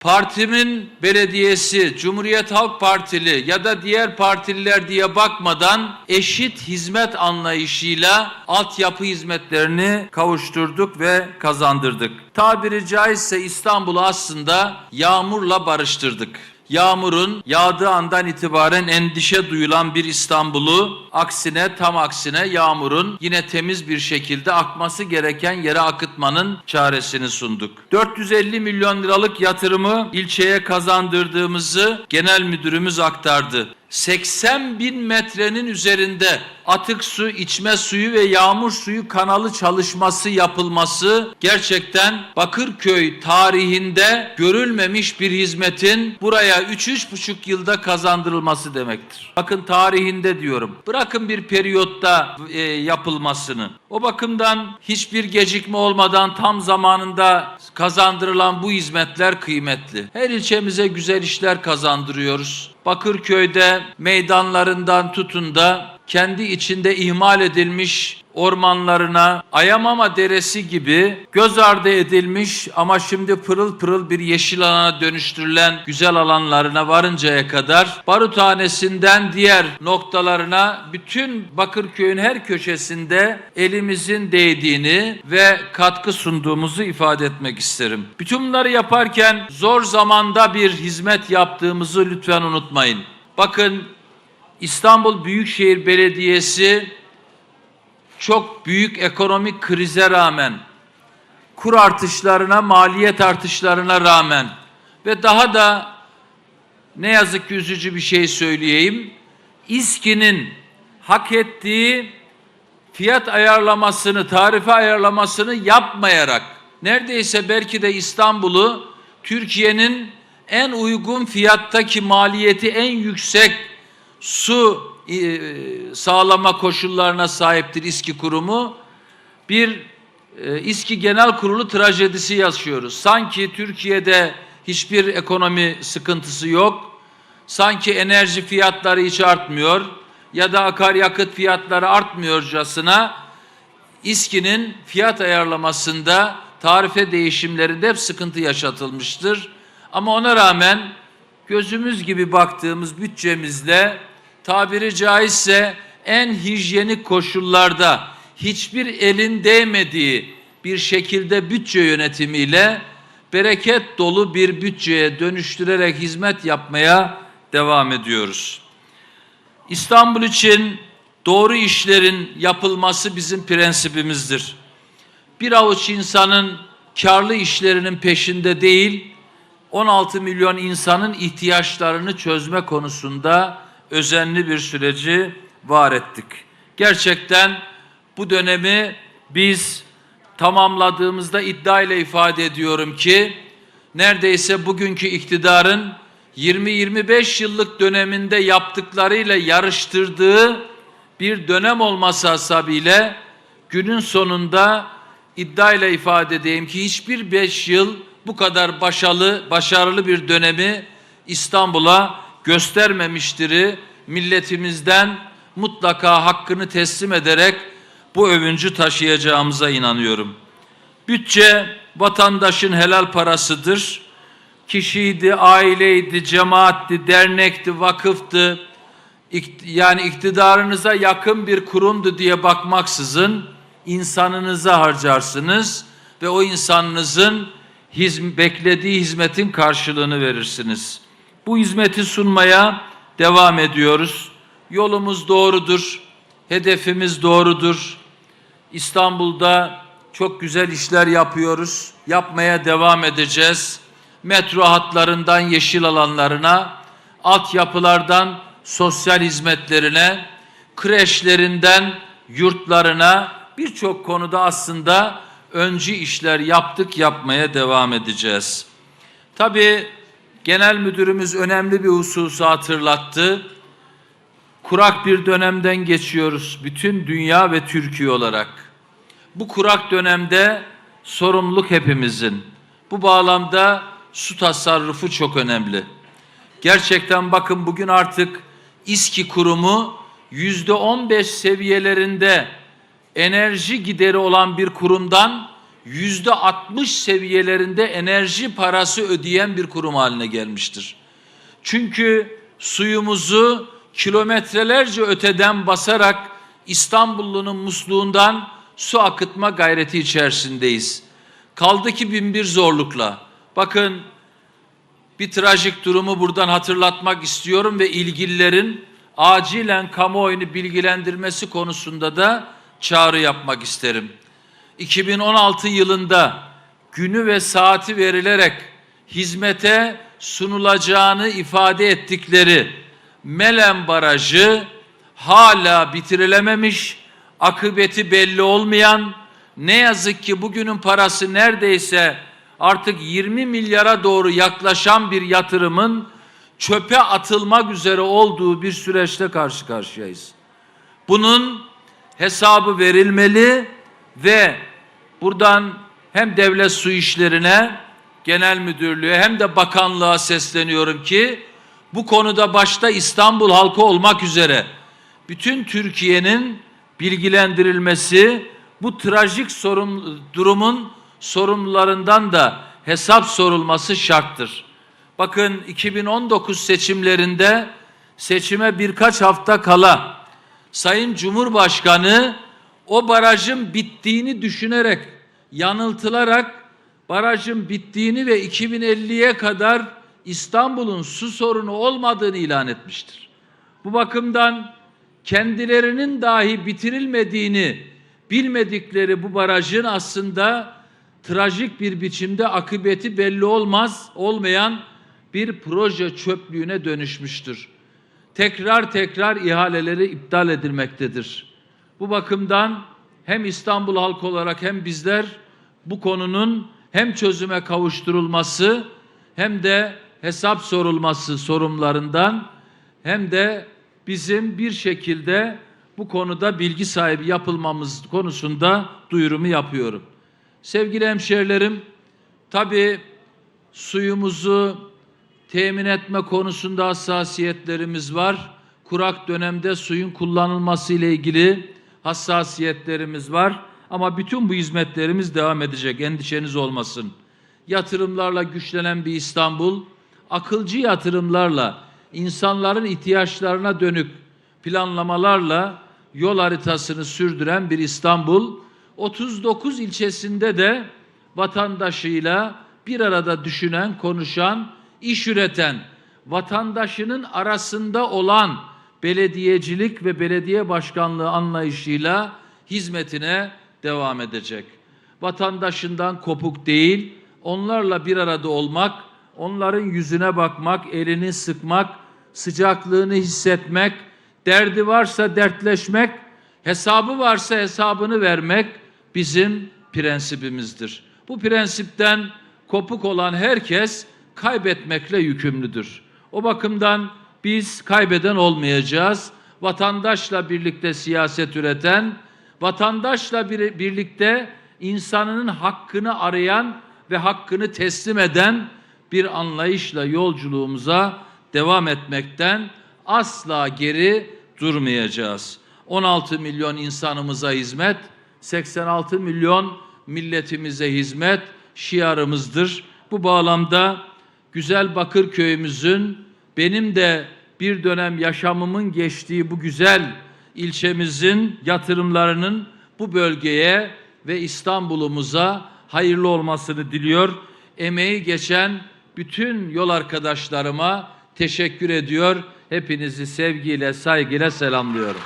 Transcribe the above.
partimin belediyesi, Cumhuriyet Halk Partili ya da diğer partililer diye bakmadan eşit hizmet anlayışıyla altyapı hizmetlerini kavuşturduk ve kazandırdık. Tabiri caizse İstanbul'u aslında yağmurla barıştırdık. Yağmurun yağdığı andan itibaren endişe duyulan bir İstanbul'u aksine tam aksine yağmurun yine temiz bir şekilde akması gereken yere akıtmanın çaresini sunduk. 450 milyon liralık yatırımı ilçeye kazandırdığımızı genel müdürümüz aktardı. 80 bin metrenin üzerinde atık su, içme suyu ve yağmur suyu kanalı çalışması yapılması gerçekten Bakırköy tarihinde görülmemiş bir hizmetin buraya 3-3,5 yılda kazandırılması demektir. Bakın tarihinde diyorum. Bırakın bir periyotta e, yapılmasını. O bakımdan hiçbir gecikme olmadan tam zamanında kazandırılan bu hizmetler kıymetli. Her ilçemize güzel işler kazandırıyoruz. Bakırköy'de meydanlarından tutun da kendi içinde ihmal edilmiş ormanlarına, Ayamama Deresi gibi göz ardı edilmiş ama şimdi pırıl pırıl bir yeşil alana dönüştürülen güzel alanlarına varıncaya kadar baruthanesinden diğer noktalarına bütün Bakırköy'ün her köşesinde elimizin değdiğini ve katkı sunduğumuzu ifade etmek isterim. Bütün bunları yaparken zor zamanda bir hizmet yaptığımızı lütfen unutmayın. Bakın İstanbul Büyükşehir Belediyesi çok büyük ekonomik krize rağmen, kur artışlarına, maliyet artışlarına rağmen ve daha da ne yazık ki üzücü bir şey söyleyeyim. İSKİ'nin hak ettiği fiyat ayarlamasını, tarife ayarlamasını yapmayarak neredeyse belki de İstanbul'u Türkiye'nin en uygun fiyattaki maliyeti en yüksek su sağlama koşullarına sahiptir İSKİ kurumu. Bir e, İSKİ Genel Kurulu trajedisi yaşıyoruz. Sanki Türkiye'de hiçbir ekonomi sıkıntısı yok. Sanki enerji fiyatları hiç artmıyor ya da akaryakıt fiyatları artmıyorcasına İSKİ'nin fiyat ayarlamasında tarife değişimlerinde hep sıkıntı yaşatılmıştır. Ama ona rağmen gözümüz gibi baktığımız bütçemizle tabiri caizse en hijyenik koşullarda hiçbir elin değmediği bir şekilde bütçe yönetimiyle bereket dolu bir bütçeye dönüştürerek hizmet yapmaya devam ediyoruz. İstanbul için doğru işlerin yapılması bizim prensibimizdir. Bir avuç insanın karlı işlerinin peşinde değil, 16 milyon insanın ihtiyaçlarını çözme konusunda özenli bir süreci var ettik. Gerçekten bu dönemi biz tamamladığımızda iddia ile ifade ediyorum ki neredeyse bugünkü iktidarın 20-25 yıllık döneminde yaptıklarıyla yarıştırdığı bir dönem olması hasabiyle günün sonunda iddia ile ifade edeyim ki hiçbir beş yıl bu kadar başarılı, başarılı bir dönemi İstanbul'a göstermemiştir. Milletimizden mutlaka hakkını teslim ederek bu övüncü taşıyacağımıza inanıyorum. Bütçe vatandaşın helal parasıdır. Kişiydi, aileydi, cemaatti, dernekti, vakıftı. Yani iktidarınıza yakın bir kurumdu diye bakmaksızın insanınıza harcarsınız ve o insanınızın hizm- beklediği hizmetin karşılığını verirsiniz. Bu hizmeti sunmaya devam ediyoruz. Yolumuz doğrudur, hedefimiz doğrudur. İstanbul'da çok güzel işler yapıyoruz. Yapmaya devam edeceğiz. Metro hatlarından yeşil alanlarına, altyapılardan sosyal hizmetlerine, kreşlerinden yurtlarına birçok konuda aslında öncü işler yaptık, yapmaya devam edeceğiz. Tabii genel müdürümüz önemli bir hususu hatırlattı. Kurak bir dönemden geçiyoruz bütün dünya ve Türkiye olarak. Bu kurak dönemde sorumluluk hepimizin. Bu bağlamda su tasarrufu çok önemli. Gerçekten bakın bugün artık İSKİ kurumu yüzde on beş seviyelerinde enerji gideri olan bir kurumdan yüzde 60 seviyelerinde enerji parası ödeyen bir kurum haline gelmiştir. Çünkü suyumuzu kilometrelerce öteden basarak İstanbullunun musluğundan su akıtma gayreti içerisindeyiz. Kaldı ki bin bir zorlukla. Bakın bir trajik durumu buradan hatırlatmak istiyorum ve ilgililerin acilen kamuoyunu bilgilendirmesi konusunda da çağrı yapmak isterim. 2016 yılında günü ve saati verilerek hizmete sunulacağını ifade ettikleri Melen Barajı hala bitirilememiş, akıbeti belli olmayan, ne yazık ki bugünün parası neredeyse artık 20 milyara doğru yaklaşan bir yatırımın çöpe atılmak üzere olduğu bir süreçte karşı karşıyayız. Bunun hesabı verilmeli ve buradan hem devlet su işlerine, genel müdürlüğe hem de bakanlığa sesleniyorum ki bu konuda başta İstanbul halkı olmak üzere bütün Türkiye'nin bilgilendirilmesi, bu trajik sorun, durumun sorumlularından da hesap sorulması şarttır. Bakın 2019 seçimlerinde seçime birkaç hafta kala Sayın Cumhurbaşkanı o barajın bittiğini düşünerek, yanıltılarak barajın bittiğini ve 2050'ye kadar İstanbul'un su sorunu olmadığını ilan etmiştir. Bu bakımdan kendilerinin dahi bitirilmediğini bilmedikleri bu barajın aslında trajik bir biçimde akıbeti belli olmaz olmayan bir proje çöplüğüne dönüşmüştür. Tekrar tekrar ihaleleri iptal edilmektedir. Bu bakımdan hem İstanbul halkı olarak hem bizler bu konunun hem çözüme kavuşturulması hem de hesap sorulması sorumlarından hem de bizim bir şekilde bu konuda bilgi sahibi yapılmamız konusunda duyurumu yapıyorum. Sevgili hemşehrilerim, tabii suyumuzu temin etme konusunda hassasiyetlerimiz var. Kurak dönemde suyun kullanılması ile ilgili hassasiyetlerimiz var. Ama bütün bu hizmetlerimiz devam edecek, endişeniz olmasın. Yatırımlarla güçlenen bir İstanbul, akılcı yatırımlarla, insanların ihtiyaçlarına dönük planlamalarla yol haritasını sürdüren bir İstanbul, 39 ilçesinde de vatandaşıyla bir arada düşünen, konuşan, iş üreten, vatandaşının arasında olan belediyecilik ve belediye başkanlığı anlayışıyla hizmetine devam edecek. Vatandaşından kopuk değil, onlarla bir arada olmak, onların yüzüne bakmak, elini sıkmak, sıcaklığını hissetmek, derdi varsa dertleşmek, hesabı varsa hesabını vermek bizim prensibimizdir. Bu prensipten kopuk olan herkes kaybetmekle yükümlüdür. O bakımdan biz kaybeden olmayacağız. Vatandaşla birlikte siyaset üreten, vatandaşla bir, birlikte insanının hakkını arayan ve hakkını teslim eden bir anlayışla yolculuğumuza devam etmekten asla geri durmayacağız. 16 milyon insanımıza hizmet, 86 milyon milletimize hizmet şiarımızdır. Bu bağlamda güzel Bakırköy'ümüzün benim de bir dönem yaşamımın geçtiği bu güzel ilçemizin yatırımlarının bu bölgeye ve İstanbul'umuza hayırlı olmasını diliyor. Emeği geçen bütün yol arkadaşlarıma teşekkür ediyor. Hepinizi sevgiyle, saygıyla selamlıyorum.